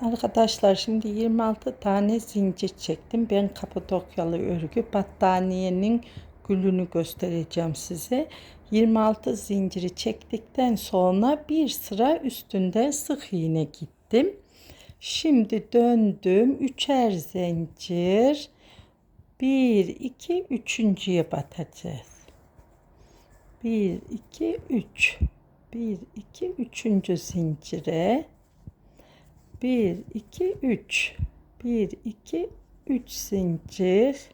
Arkadaşlar şimdi 26 tane zincir çektim. Ben Kapadokyalı örgü battaniyenin gülünü göstereceğim size. 26 zinciri çektikten sonra bir sıra üstünde sık iğne gittim. Şimdi döndüm. Üçer zincir. 1 2 üçüncüye batacağız. 1 2 3 1 2 üçüncü zincire 1 2 3 1 2 3 zincir.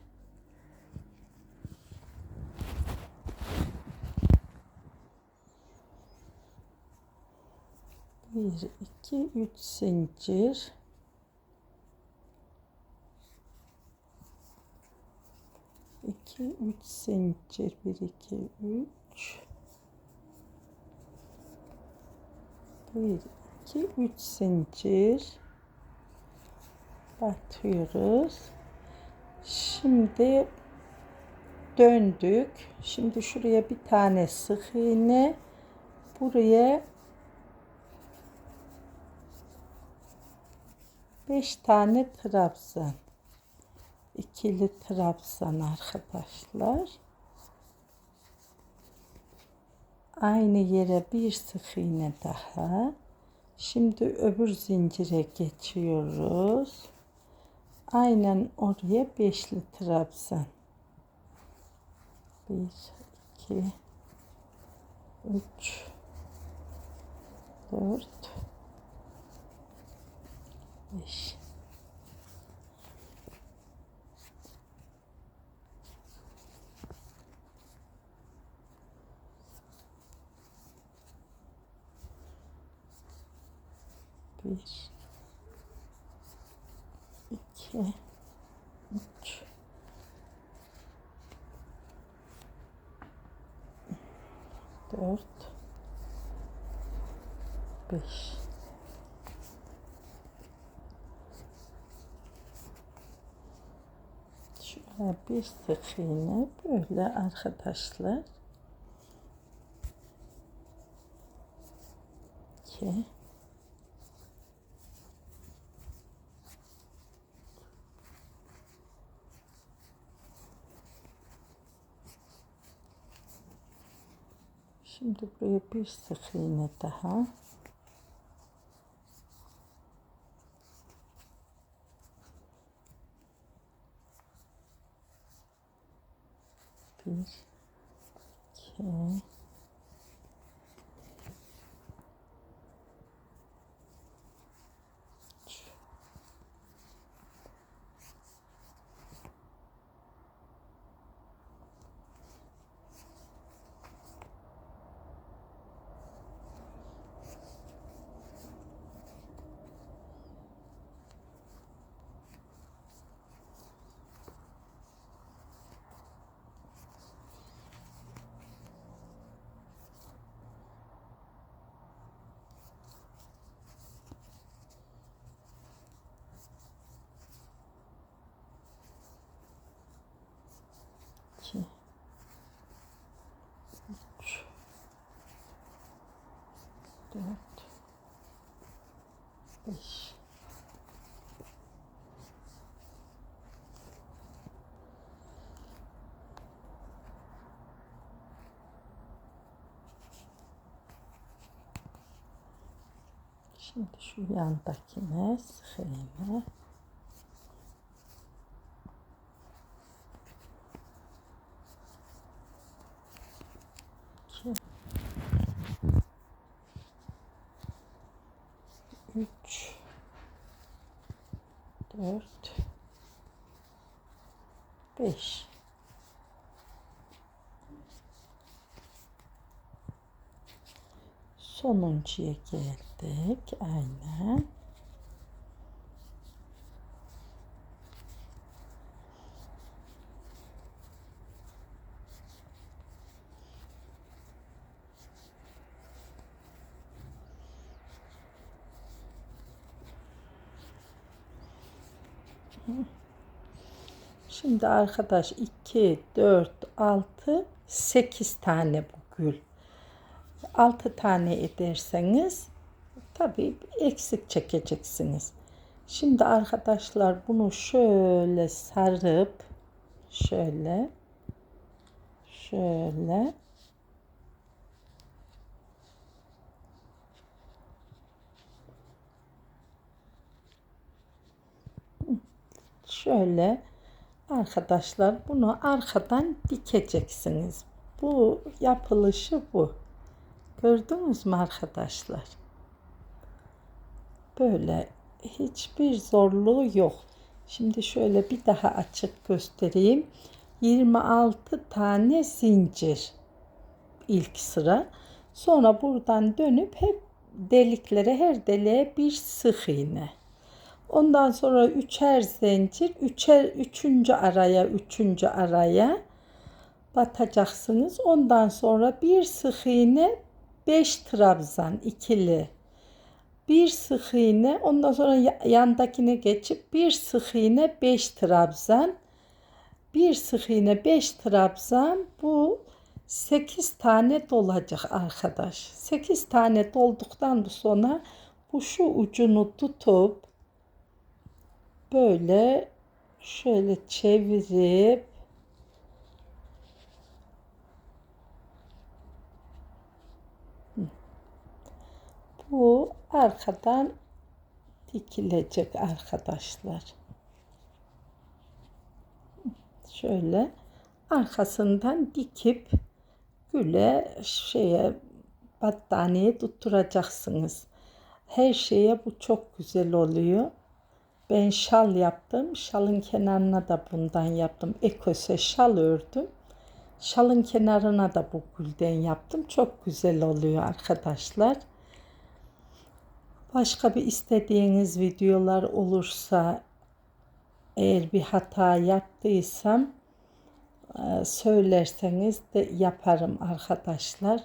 Bir iki üç zincir. İki üç zincir. Bir iki üç. Bir iki üç zincir batıyoruz. Şimdi döndük. Şimdi şuraya bir tane sık iğne buraya beş tane trabzan ikili trabzan arkadaşlar. Aynı yere bir sık iğne daha şimdi öbür zincire geçiyoruz. Aynen oraya beşli trabzan. Bir iki üç dört beş Bir, iki, üç. Dört, beş. Şöyle bir sık iğne böyle arkadaşlar. 2 Доброї пішці фільмета, га? Піч. Окей. Dört, beş. Şimdi şu yandakine sık iğne. iki, 5 sonuncuya geldik aynen Mm-hmm. Şimdi arkadaş 2, 4, 6, 8 tane bu gül. 6 tane ederseniz tabii eksik çekeceksiniz. Şimdi arkadaşlar bunu şöyle sarıp şöyle şöyle şöyle arkadaşlar bunu arkadan dikeceksiniz. Bu yapılışı bu. Gördünüz mü arkadaşlar? Böyle hiçbir zorluğu yok. Şimdi şöyle bir daha açık göstereyim. 26 tane zincir ilk sıra. Sonra buradan dönüp hep deliklere her deliğe bir sık iğne. Ondan sonra üçer zincir, üçer, üçüncü araya, üçüncü araya batacaksınız. Ondan sonra bir sık iğne, beş trabzan ikili. Bir sık iğne, ondan sonra yandakine geçip bir sık iğne, beş trabzan. Bir sık iğne, beş trabzan. Bu 8 tane dolacak arkadaş. 8 tane dolduktan sonra bu şu ucunu tutup böyle şöyle çevirip bu arkadan dikilecek arkadaşlar. Şöyle arkasından dikip güle şeye battaniye tutturacaksınız. Her şeye bu çok güzel oluyor. Ben şal yaptım. Şalın kenarına da bundan yaptım. Ekose şal ördüm. Şalın kenarına da bu gülden yaptım. Çok güzel oluyor arkadaşlar. Başka bir istediğiniz videolar olursa eğer bir hata yaptıysam e, söylerseniz de yaparım arkadaşlar.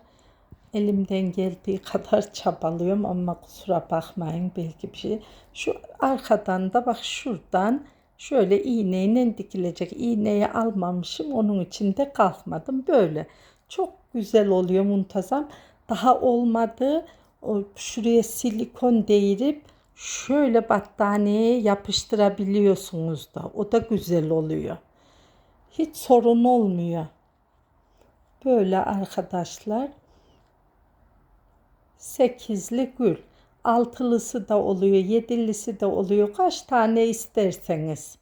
Elimden geldiği kadar çabalıyorum ama kusura bakmayın belki bir şey. Şu arkadan da bak şuradan şöyle iğneyle dikilecek. İğneyi almamışım onun için de kalkmadım. Böyle çok güzel oluyor muntazam. Daha olmadı. Şuraya silikon değirip şöyle battaniyeye yapıştırabiliyorsunuz da. O da güzel oluyor. Hiç sorun olmuyor. Böyle arkadaşlar sekizli gül. Altılısı da oluyor, yedilisi de oluyor. Kaç tane isterseniz.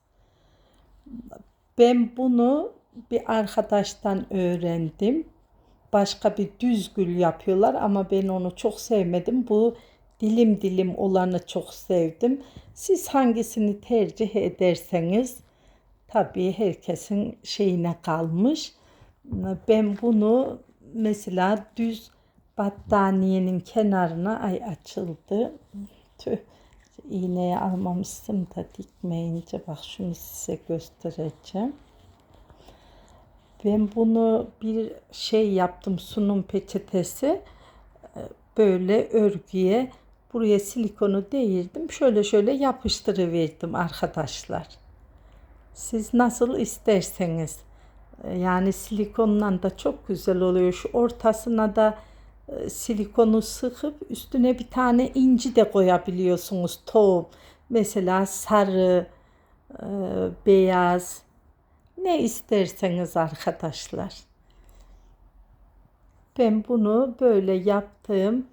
Ben bunu bir arkadaştan öğrendim. Başka bir düz gül yapıyorlar ama ben onu çok sevmedim. Bu dilim dilim olanı çok sevdim. Siz hangisini tercih ederseniz tabii herkesin şeyine kalmış. Ben bunu mesela düz battaniyenin kenarına ay açıldı. Tüh iğneyi almamıştım da dikmeyince bak şunu size göstereceğim. Ben bunu bir şey yaptım sunum peçetesi böyle örgüye buraya silikonu değirdim. Şöyle şöyle yapıştırıverdim arkadaşlar. Siz nasıl isterseniz. Yani silikonla da çok güzel oluyor. Şu ortasına da e, silikonu sıkıp üstüne bir tane inci de koyabiliyorsunuz. Tohum. Mesela sarı, e, beyaz. Ne isterseniz arkadaşlar. Ben bunu böyle yaptım.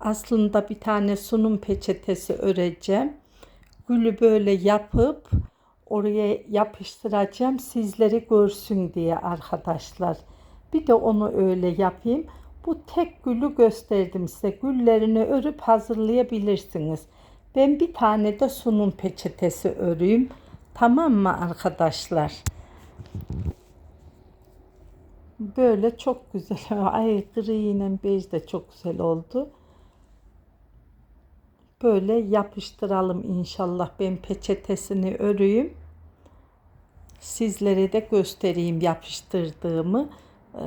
Aslında bir tane sunum peçetesi öreceğim. Gülü böyle yapıp oraya yapıştıracağım sizleri görsün diye arkadaşlar. Bir de onu öyle yapayım. Bu tek gülü gösterdim size. Güllerini örüp hazırlayabilirsiniz. Ben bir tane de sunum peçetesi öreyim. Tamam mı arkadaşlar? Böyle çok güzel. Ay gri ile bej de çok güzel oldu. Böyle yapıştıralım inşallah. Ben peçetesini öreyim. Sizlere de göstereyim yapıştırdığımı. Ee,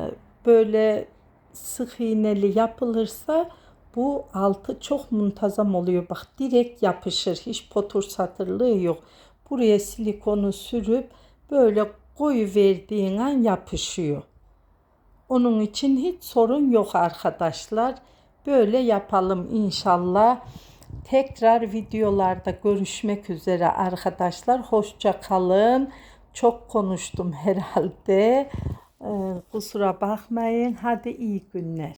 böyle sık iğneli yapılırsa bu altı çok muntazam oluyor. Bak direkt yapışır. Hiç potur satırlığı yok. Buraya silikonu sürüp böyle koyu verdiğin an yapışıyor. Onun için hiç sorun yok arkadaşlar. Böyle yapalım inşallah. Tekrar videolarda görüşmek üzere arkadaşlar. Hoşça kalın. Çok konuştum herhalde. Ee, kusura bakmayın. Hadi iyi günler.